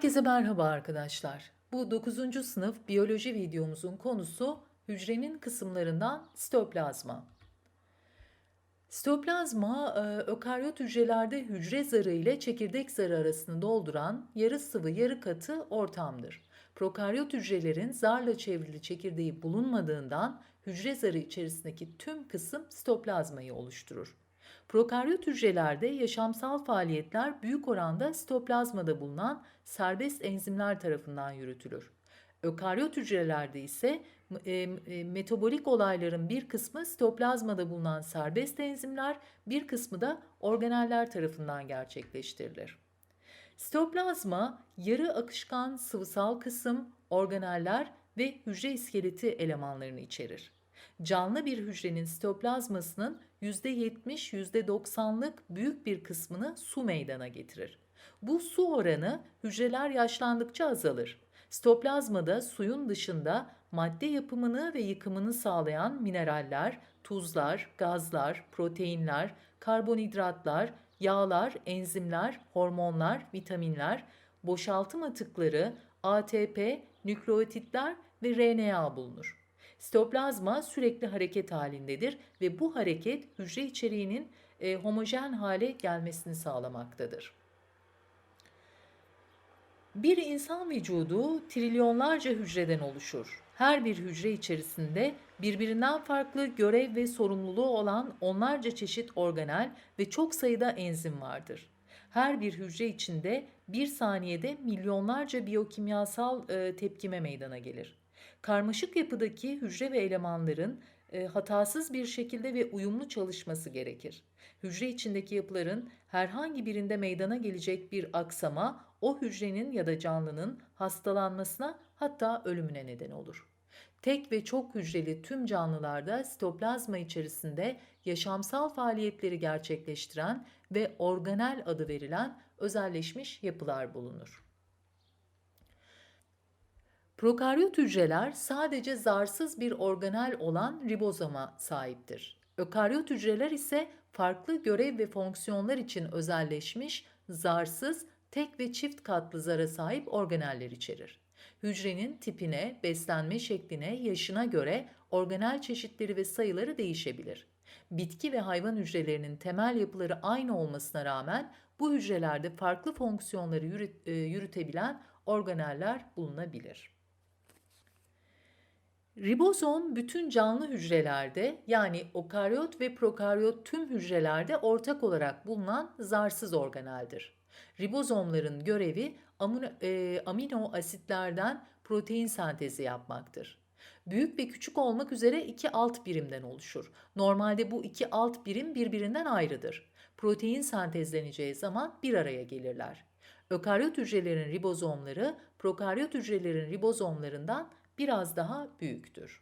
Herkese merhaba arkadaşlar. Bu 9. sınıf biyoloji videomuzun konusu hücrenin kısımlarından sitoplazma. Sitoplazma, e, ökaryot hücrelerde hücre zarı ile çekirdek zarı arasını dolduran yarı sıvı yarı katı ortamdır. Prokaryot hücrelerin zarla çevrili çekirdeği bulunmadığından hücre zarı içerisindeki tüm kısım sitoplazmayı oluşturur. Prokaryot hücrelerde yaşamsal faaliyetler büyük oranda sitoplazmada bulunan serbest enzimler tarafından yürütülür. Ökaryot hücrelerde ise e, e, metabolik olayların bir kısmı sitoplazmada bulunan serbest enzimler, bir kısmı da organeller tarafından gerçekleştirilir. Sitoplazma, yarı akışkan sıvısal kısım, organeller ve hücre iskeleti elemanlarını içerir. Canlı bir hücrenin sitoplazmasının %70-%90'lık büyük bir kısmını su meydana getirir. Bu su oranı hücreler yaşlandıkça azalır. Sitoplazmada suyun dışında madde yapımını ve yıkımını sağlayan mineraller, tuzlar, gazlar, proteinler, karbonhidratlar, yağlar, enzimler, hormonlar, vitaminler, boşaltım atıkları, ATP, nükleotitler ve RNA bulunur. Sitoplazma sürekli hareket halindedir ve bu hareket hücre içeriğinin e, homojen hale gelmesini sağlamaktadır. Bir insan vücudu trilyonlarca hücreden oluşur. Her bir hücre içerisinde birbirinden farklı görev ve sorumluluğu olan onlarca çeşit organel ve çok sayıda enzim vardır. Her bir hücre içinde bir saniyede milyonlarca biyokimyasal e, tepkime meydana gelir. Karmaşık yapıdaki hücre ve elemanların e, hatasız bir şekilde ve uyumlu çalışması gerekir. Hücre içindeki yapıların herhangi birinde meydana gelecek bir aksama o hücrenin ya da canlının hastalanmasına hatta ölümüne neden olur. Tek ve çok hücreli tüm canlılarda sitoplazma içerisinde yaşamsal faaliyetleri gerçekleştiren ve organel adı verilen özelleşmiş yapılar bulunur. Prokaryot hücreler sadece zarsız bir organel olan ribozoma sahiptir. Ökaryot hücreler ise farklı görev ve fonksiyonlar için özelleşmiş, zarsız, tek ve çift katlı zara sahip organeller içerir. Hücrenin tipine, beslenme şekline, yaşına göre organel çeşitleri ve sayıları değişebilir. Bitki ve hayvan hücrelerinin temel yapıları aynı olmasına rağmen bu hücrelerde farklı fonksiyonları yürüt, e, yürütebilen organeller bulunabilir. Ribozom bütün canlı hücrelerde yani okaryot ve prokaryot tüm hücrelerde ortak olarak bulunan zarsız organeldir. Ribozomların görevi amino, e, amino asitlerden protein sentezi yapmaktır. Büyük ve küçük olmak üzere iki alt birimden oluşur. Normalde bu iki alt birim birbirinden ayrıdır. Protein sentezleneceği zaman bir araya gelirler. Ökaryot hücrelerin ribozomları prokaryot hücrelerin ribozomlarından biraz daha büyüktür.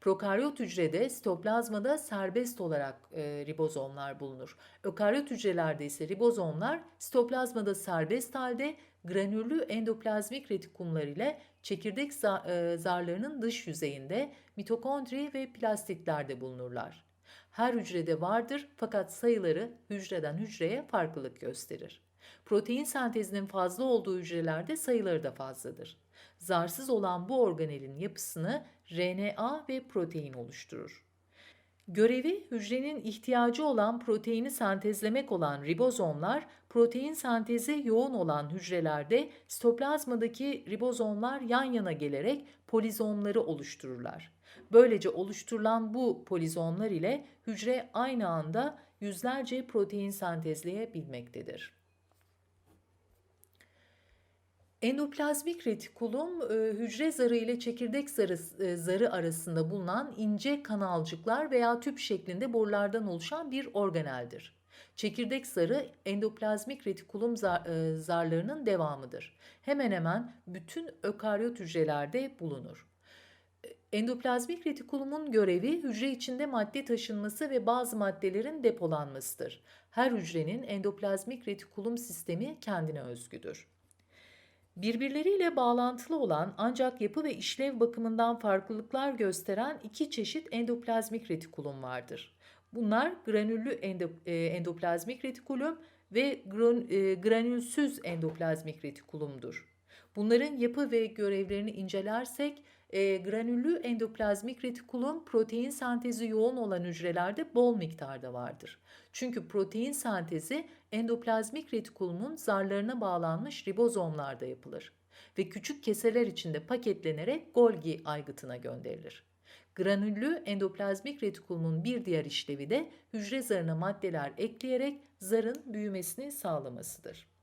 Prokaryot hücrede sitoplazmada serbest olarak e, ribozomlar bulunur. Ökaryot hücrelerde ise ribozomlar sitoplazmada serbest halde granüllü endoplazmik retikumlar ile çekirdek e, zarlarının dış yüzeyinde mitokondri ve plastitlerde bulunurlar. Her hücrede vardır fakat sayıları hücreden hücreye farklılık gösterir. Protein sentezinin fazla olduğu hücrelerde sayıları da fazladır. Zarsız olan bu organelin yapısını RNA ve protein oluşturur. Görevi hücrenin ihtiyacı olan proteini sentezlemek olan ribozomlar, protein sentezi yoğun olan hücrelerde sitoplazmadaki ribozomlar yan yana gelerek polizomları oluştururlar. Böylece oluşturulan bu polizomlar ile hücre aynı anda yüzlerce protein sentezleyebilmektedir. Endoplazmik retikulum e, hücre zarı ile çekirdek zarı, e, zarı arasında bulunan ince kanalcıklar veya tüp şeklinde borulardan oluşan bir organeldir. Çekirdek zarı endoplazmik retikulum zar, e, zarlarının devamıdır. Hemen hemen bütün ökaryot hücrelerde bulunur. Endoplazmik retikulumun görevi hücre içinde madde taşınması ve bazı maddelerin depolanmasıdır. Her hücrenin endoplazmik retikulum sistemi kendine özgüdür. Birbirleriyle bağlantılı olan ancak yapı ve işlev bakımından farklılıklar gösteren iki çeşit endoplazmik retikulum vardır. Bunlar granüllü e, endoplazmik retikulum ve e, granülsüz endoplazmik retikulumdur. Bunların yapı ve görevlerini incelersek e, granüllü endoplazmik retikulum protein sentezi yoğun olan hücrelerde bol miktarda vardır. Çünkü protein sentezi endoplazmik retikulumun zarlarına bağlanmış ribozomlarda yapılır ve küçük keseler içinde paketlenerek Golgi aygıtına gönderilir. Granüllü endoplazmik retikulumun bir diğer işlevi de hücre zarına maddeler ekleyerek zarın büyümesini sağlamasıdır.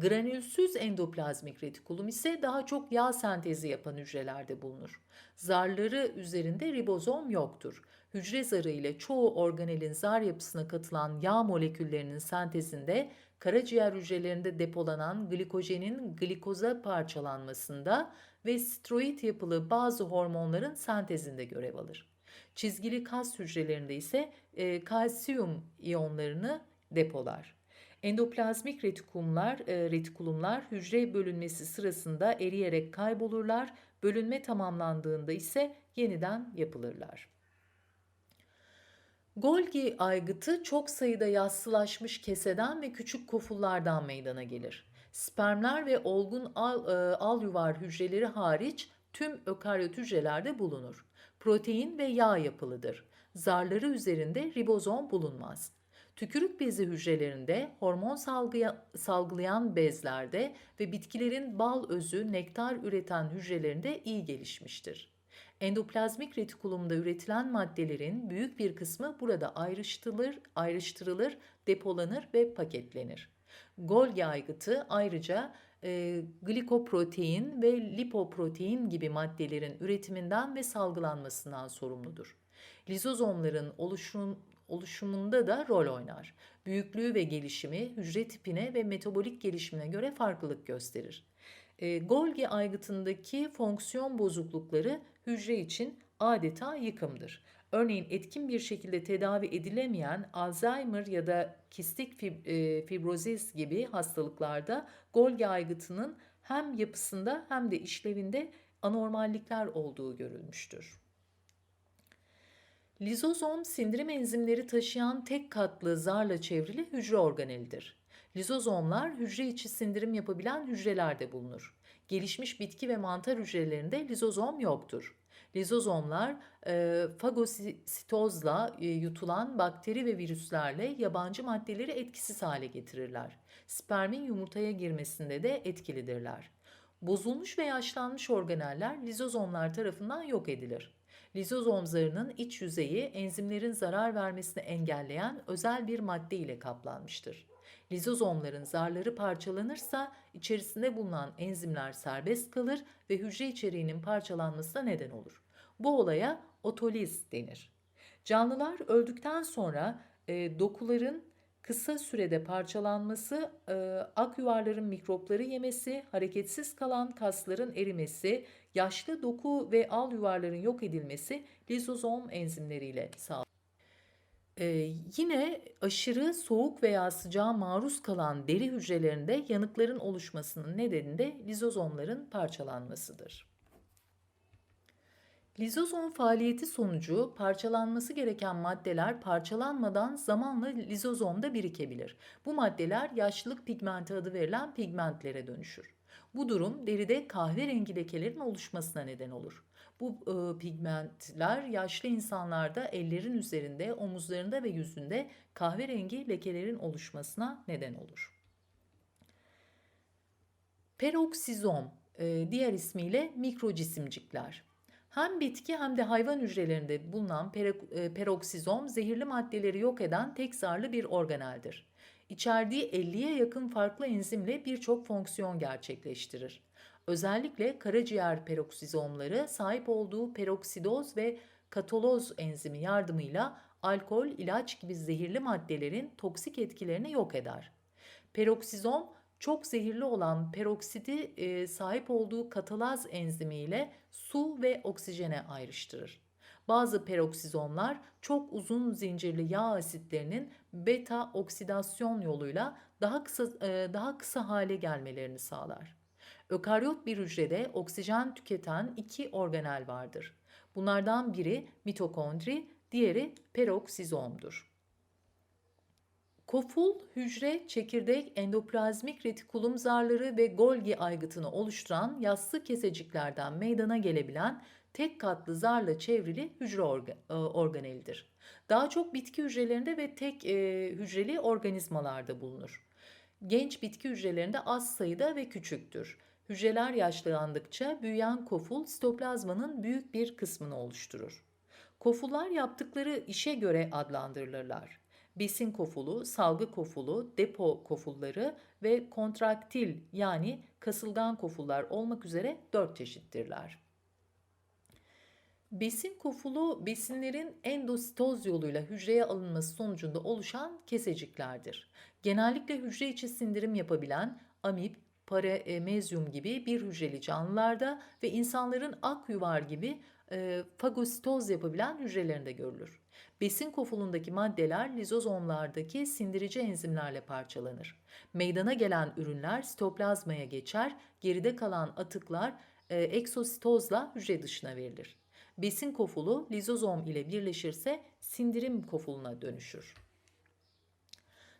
Granülsüz endoplazmik retikulum ise daha çok yağ sentezi yapan hücrelerde bulunur. Zarları üzerinde ribozom yoktur. Hücre zarı ile çoğu organelin zar yapısına katılan yağ moleküllerinin sentezinde karaciğer hücrelerinde depolanan glikojenin glikoza parçalanmasında ve steroid yapılı bazı hormonların sentezinde görev alır. Çizgili kas hücrelerinde ise e, kalsiyum iyonlarını depolar. Endoplazmik retikulumlar, e, retikulumlar hücre bölünmesi sırasında eriyerek kaybolurlar. Bölünme tamamlandığında ise yeniden yapılırlar. Golgi aygıtı çok sayıda yassılaşmış keseden ve küçük kofullardan meydana gelir. Spermler ve olgun al, e, al yuvar hücreleri hariç tüm ökaryot hücrelerde bulunur. Protein ve yağ yapılıdır. Zarları üzerinde ribozom bulunmaz. Tükürük bezi hücrelerinde, hormon salgıya, salgılayan bezlerde ve bitkilerin bal özü, nektar üreten hücrelerinde iyi gelişmiştir. Endoplazmik retikulumda üretilen maddelerin büyük bir kısmı burada ayrıştırılır, ayrıştırılır, depolanır ve paketlenir. Golgi aygıtı ayrıca e, glikoprotein ve lipoprotein gibi maddelerin üretiminden ve salgılanmasından sorumludur. Lizozomların oluşum, oluşumunda da rol oynar. Büyüklüğü ve gelişimi hücre tipine ve metabolik gelişimine göre farklılık gösterir. E, Golgi aygıtındaki fonksiyon bozuklukları hücre için adeta yıkımdır. Örneğin etkin bir şekilde tedavi edilemeyen Alzheimer ya da kistik e, fibrozis gibi hastalıklarda Golgi aygıtının hem yapısında hem de işlevinde anormallikler olduğu görülmüştür. Lizozom sindirim enzimleri taşıyan tek katlı zarla çevrili hücre organelidir. Lizozomlar hücre içi sindirim yapabilen hücrelerde bulunur. Gelişmiş bitki ve mantar hücrelerinde lizozom yoktur. Lizozomlar e, fagositozla e, yutulan bakteri ve virüslerle yabancı maddeleri etkisiz hale getirirler. Spermin yumurtaya girmesinde de etkilidirler. Bozulmuş ve yaşlanmış organeller lizozomlar tarafından yok edilir. Lizozom zarının iç yüzeyi enzimlerin zarar vermesini engelleyen özel bir madde ile kaplanmıştır. Lizozomların zarları parçalanırsa içerisinde bulunan enzimler serbest kalır ve hücre içeriğinin parçalanmasına neden olur. Bu olaya otoliz denir. Canlılar öldükten sonra e, dokuların kısa sürede parçalanması, e, ak yuvarların mikropları yemesi, hareketsiz kalan kasların erimesi, yaşlı doku ve al yuvarların yok edilmesi lizozom enzimleriyle sağlanır. Ee, yine aşırı soğuk veya sıcağa maruz kalan deri hücrelerinde yanıkların oluşmasının nedeni de lizozomların parçalanmasıdır. Lizozom faaliyeti sonucu parçalanması gereken maddeler parçalanmadan zamanla lizozomda birikebilir. Bu maddeler yaşlılık pigmenti adı verilen pigmentlere dönüşür. Bu durum deride kahverengi lekelerin oluşmasına neden olur. Bu e, pigmentler yaşlı insanlarda ellerin üzerinde, omuzlarında ve yüzünde kahverengi lekelerin oluşmasına neden olur. Peroksizom, e, diğer ismiyle mikrocisimcikler. Hem bitki hem de hayvan hücrelerinde bulunan e, peroksizom zehirli maddeleri yok eden tek zarlı bir organeldir. İçerdiği 50'ye yakın farklı enzimle birçok fonksiyon gerçekleştirir. Özellikle karaciğer peroksizomları sahip olduğu peroksidoz ve kataloz enzimi yardımıyla alkol, ilaç gibi zehirli maddelerin toksik etkilerini yok eder. Peroksizom çok zehirli olan peroksidi e, sahip olduğu katalaz enzimiyle su ve oksijene ayrıştırır. Bazı peroksizomlar çok uzun zincirli yağ asitlerinin beta oksidasyon yoluyla daha kısa e, daha kısa hale gelmelerini sağlar. Ökaryot bir hücrede oksijen tüketen iki organel vardır. Bunlardan biri mitokondri, diğeri peroksizomdur. Koful, hücre, çekirdek, endoplazmik retikulum zarları ve Golgi aygıtını oluşturan yassı keseciklerden meydana gelebilen tek katlı zarla çevrili hücre orga, e, organelidir. Daha çok bitki hücrelerinde ve tek e, hücreli organizmalarda bulunur. Genç bitki hücrelerinde az sayıda ve küçüktür. Hücreler yaşlandıkça büyüyen koful sitoplazmanın büyük bir kısmını oluşturur. Kofullar yaptıkları işe göre adlandırılırlar. Besin kofulu, salgı kofulu, depo kofulları ve kontraktil yani kasılgan kofullar olmak üzere dört çeşittirler. Besin kofulu besinlerin endositoz yoluyla hücreye alınması sonucunda oluşan keseciklerdir. Genellikle hücre içi sindirim yapabilen amip, paramezyum gibi bir hücreli canlılarda ve insanların ak yuvar gibi e, fagositoz yapabilen hücrelerinde görülür. Besin kofulundaki maddeler lizozomlardaki sindirici enzimlerle parçalanır. Meydana gelen ürünler sitoplazmaya geçer, geride kalan atıklar e, eksositozla hücre dışına verilir. Besin kofulu lizozom ile birleşirse sindirim kofuluna dönüşür.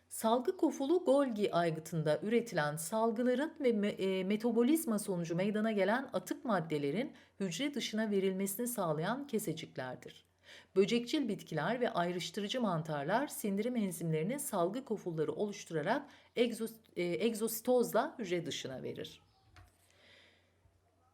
Salgı kofulu Golgi aygıtında üretilen salgıların ve e, metabolizma sonucu meydana gelen atık maddelerin hücre dışına verilmesini sağlayan keseciklerdir. Böcekçil bitkiler ve ayrıştırıcı mantarlar sindirim enzimlerini salgı kofulları oluşturarak egzos, e, egzositozla hücre dışına verir.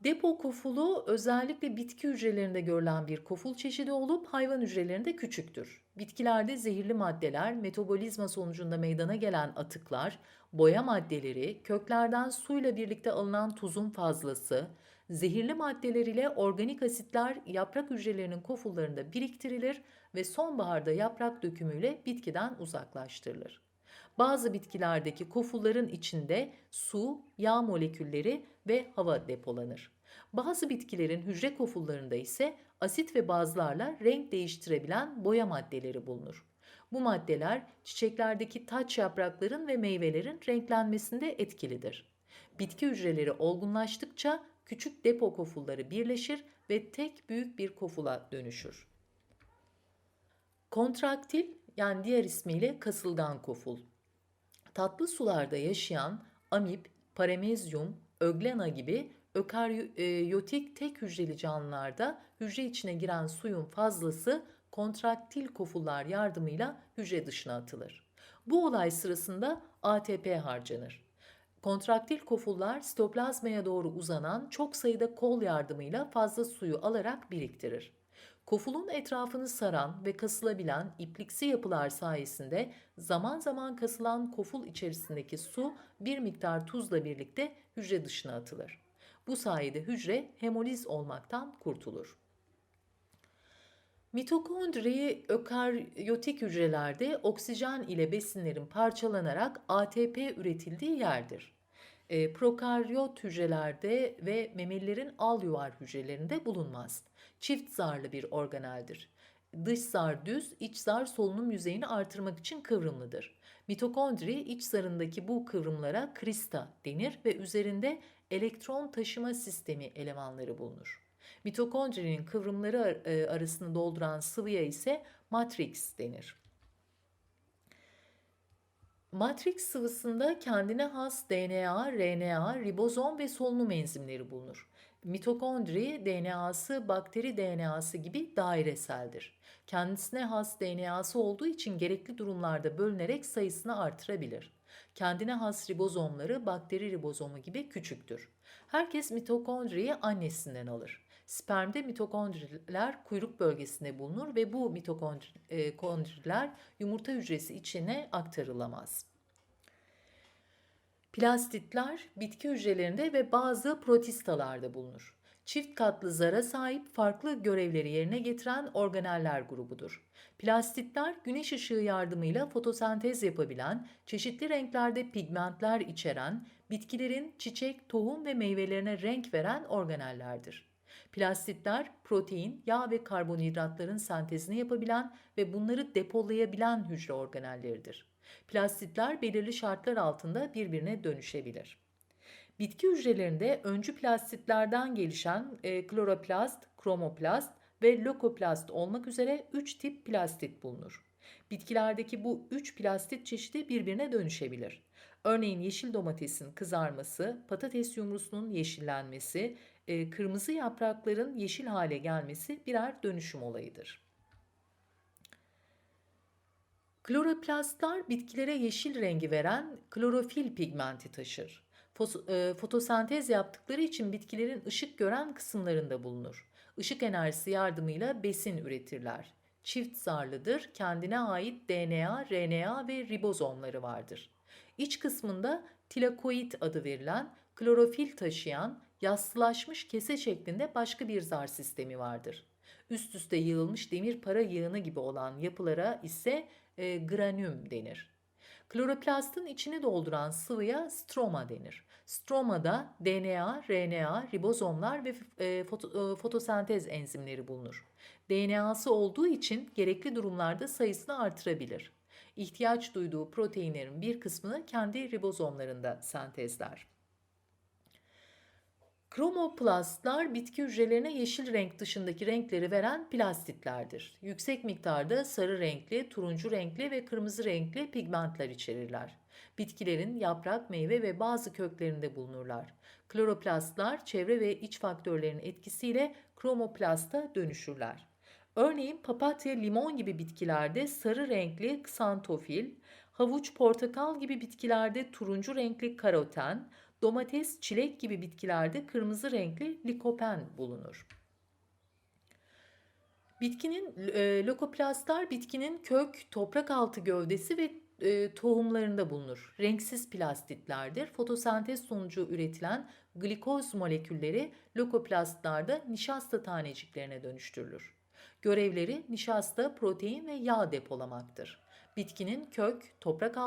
Depo kofulu özellikle bitki hücrelerinde görülen bir koful çeşidi olup hayvan hücrelerinde küçüktür. Bitkilerde zehirli maddeler, metabolizma sonucunda meydana gelen atıklar, boya maddeleri, köklerden suyla birlikte alınan tuzun fazlası, zehirli maddeler ile organik asitler yaprak hücrelerinin kofullarında biriktirilir ve sonbaharda yaprak dökümüyle bitkiden uzaklaştırılır. Bazı bitkilerdeki kofulların içinde su, yağ molekülleri ve hava depolanır. Bazı bitkilerin hücre kofullarında ise asit ve bazlarla renk değiştirebilen boya maddeleri bulunur. Bu maddeler çiçeklerdeki taç yaprakların ve meyvelerin renklenmesinde etkilidir. Bitki hücreleri olgunlaştıkça küçük depo kofulları birleşir ve tek büyük bir kofula dönüşür. Kontraktil yani diğer ismiyle kasılgan koful. Tatlı sularda yaşayan amip, paramezyum, öglena gibi ökaryotik tek hücreli canlılarda hücre içine giren suyun fazlası kontraktil kofullar yardımıyla hücre dışına atılır. Bu olay sırasında ATP harcanır. Kontraktil kofullar sitoplazmaya doğru uzanan çok sayıda kol yardımıyla fazla suyu alarak biriktirir. Kofulun etrafını saran ve kasılabilen ipliksi yapılar sayesinde zaman zaman kasılan koful içerisindeki su bir miktar tuzla birlikte hücre dışına atılır. Bu sayede hücre hemoliz olmaktan kurtulur. Mitokondri ökaryotik hücrelerde oksijen ile besinlerin parçalanarak ATP üretildiği yerdir. E, prokaryot hücrelerde ve memelilerin al yuvar hücrelerinde bulunmaz. Çift zarlı bir organeldir. Dış zar düz, iç zar solunum yüzeyini artırmak için kıvrımlıdır. Mitokondri iç zarındaki bu kıvrımlara krista denir ve üzerinde elektron taşıma sistemi elemanları bulunur. Mitokondrinin kıvrımları e, arasını dolduran sıvıya ise matrix denir. Matrix sıvısında kendine has DNA, RNA, ribozom ve solunum enzimleri bulunur. Mitokondri DNA'sı bakteri DNA'sı gibi daireseldir. Kendisine has DNA'sı olduğu için gerekli durumlarda bölünerek sayısını artırabilir. Kendine has ribozomları bakteri ribozomu gibi küçüktür. Herkes mitokondriyi annesinden alır. Spermde mitokondriler kuyruk bölgesinde bulunur ve bu mitokondriler e, yumurta hücresi içine aktarılamaz. Plastitler bitki hücrelerinde ve bazı protistalarda bulunur. Çift katlı zara sahip farklı görevleri yerine getiren organeller grubudur. Plastitler güneş ışığı yardımıyla fotosentez yapabilen, çeşitli renklerde pigmentler içeren, bitkilerin çiçek, tohum ve meyvelerine renk veren organellerdir. Plastitler protein, yağ ve karbonhidratların sentezini yapabilen ve bunları depolayabilen hücre organelleridir. Plastitler belirli şartlar altında birbirine dönüşebilir. Bitki hücrelerinde öncü plastitlerden gelişen e, kloroplast, kromoplast ve lökoplast olmak üzere 3 tip plastit bulunur. Bitkilerdeki bu üç plastit çeşidi birbirine dönüşebilir. Örneğin yeşil domatesin kızarması, patates yumrusunun yeşillenmesi, e, kırmızı yaprakların yeşil hale gelmesi birer dönüşüm olayıdır. Kloroplastlar bitkilere yeşil rengi veren klorofil pigmenti taşır. E, fotosentez yaptıkları için bitkilerin ışık gören kısımlarında bulunur. Işık enerjisi yardımıyla besin üretirler. Çift zarlıdır, kendine ait DNA, RNA ve ribozomları vardır. İç kısmında tilakoid adı verilen klorofil taşıyan yassılaşmış kese şeklinde başka bir zar sistemi vardır. Üst üste yığılmış demir para yığını gibi olan yapılara ise e, granüm denir. Kloroplastın içini dolduran sıvıya stroma denir. Stromada DNA, RNA, ribozomlar ve e, foto, e, fotosentez enzimleri bulunur. DNA'sı olduğu için gerekli durumlarda sayısını artırabilir. İhtiyaç duyduğu proteinlerin bir kısmını kendi ribozomlarında sentezler. Kromoplastlar bitki hücrelerine yeşil renk dışındaki renkleri veren plastitlerdir. Yüksek miktarda sarı renkli, turuncu renkli ve kırmızı renkli pigmentler içerirler. Bitkilerin yaprak, meyve ve bazı köklerinde bulunurlar. Kloroplastlar çevre ve iç faktörlerin etkisiyle kromoplasta dönüşürler. Örneğin papatya, limon gibi bitkilerde sarı renkli ksantofil, havuç, portakal gibi bitkilerde turuncu renkli karoten, domates, çilek gibi bitkilerde kırmızı renkli likopen bulunur. Bitkinin e, lokoplastlar bitkinin kök, toprak altı gövdesi ve e, tohumlarında bulunur. Renksiz plastitlerdir. Fotosentez sonucu üretilen glikoz molekülleri lokoplastlarda nişasta taneciklerine dönüştürülür. Görevleri nişasta, protein ve yağ depolamaktır. Bitkinin kök, toprak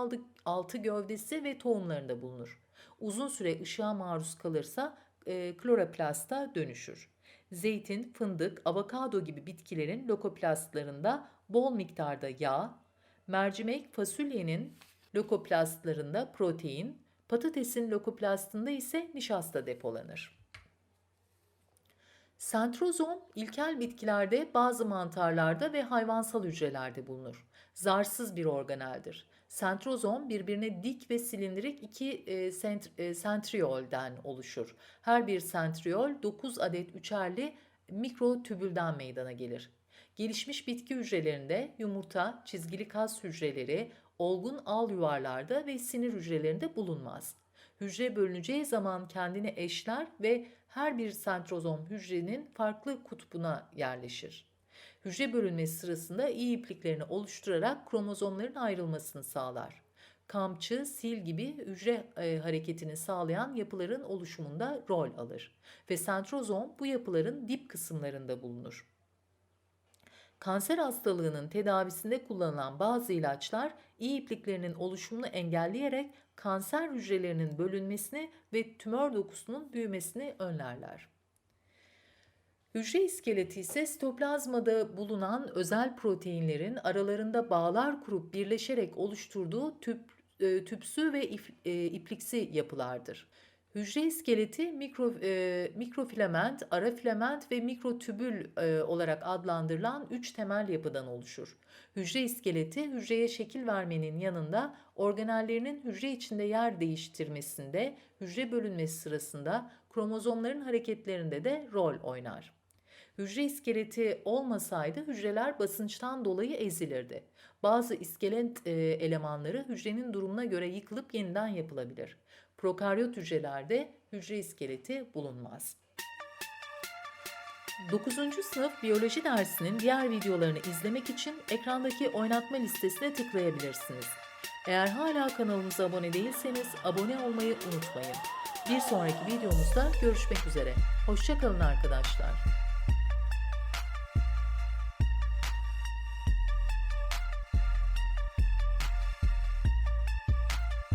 altı gövdesi ve tohumlarında bulunur. Uzun süre ışığa maruz kalırsa e, kloroplasta dönüşür. Zeytin, fındık, avokado gibi bitkilerin lokoplastlarında bol miktarda yağ, mercimek, fasulyenin lokoplastlarında protein, patatesin lokoplastında ise nişasta depolanır. Sentrozom ilkel bitkilerde, bazı mantarlarda ve hayvansal hücrelerde bulunur. Zarsız bir organeldir. Sentrozom birbirine dik ve silindirik iki e, sent, e, sentriolden oluşur. Her bir sentriol 9 adet üçerli mikrotübülden meydana gelir. Gelişmiş bitki hücrelerinde yumurta, çizgili kas hücreleri, olgun al yuvarlarda ve sinir hücrelerinde bulunmaz. Hücre bölüneceği zaman kendini eşler ve her bir sentrozom hücrenin farklı kutbuna yerleşir. Hücre bölünmesi sırasında iyi ipliklerini oluşturarak kromozomların ayrılmasını sağlar. Kamçı, sil gibi hücre e, hareketini sağlayan yapıların oluşumunda rol alır ve sentrozom bu yapıların dip kısımlarında bulunur. Kanser hastalığının tedavisinde kullanılan bazı ilaçlar iyi ipliklerinin oluşumunu engelleyerek kanser hücrelerinin bölünmesini ve tümör dokusunun büyümesini önlerler. Hücre iskeleti ise sitoplazmada bulunan özel proteinlerin aralarında bağlar kurup birleşerek oluşturduğu tüp, e, tüpsü ve ip, e, ipliksi yapılardır. Hücre iskeleti mikro, e, mikrofilament, ara filament ve mikrotübül e, olarak adlandırılan üç temel yapıdan oluşur. Hücre iskeleti hücreye şekil vermenin yanında organellerinin hücre içinde yer değiştirmesinde, hücre bölünmesi sırasında kromozomların hareketlerinde de rol oynar. Hücre iskeleti olmasaydı hücreler basınçtan dolayı ezilirdi. Bazı iskelet e, elemanları hücrenin durumuna göre yıkılıp yeniden yapılabilir. Prokaryot hücrelerde hücre iskeleti bulunmaz. 9. sınıf biyoloji dersinin diğer videolarını izlemek için ekrandaki oynatma listesine tıklayabilirsiniz. Eğer hala kanalımıza abone değilseniz abone olmayı unutmayın. Bir sonraki videomuzda görüşmek üzere. Hoşçakalın arkadaşlar.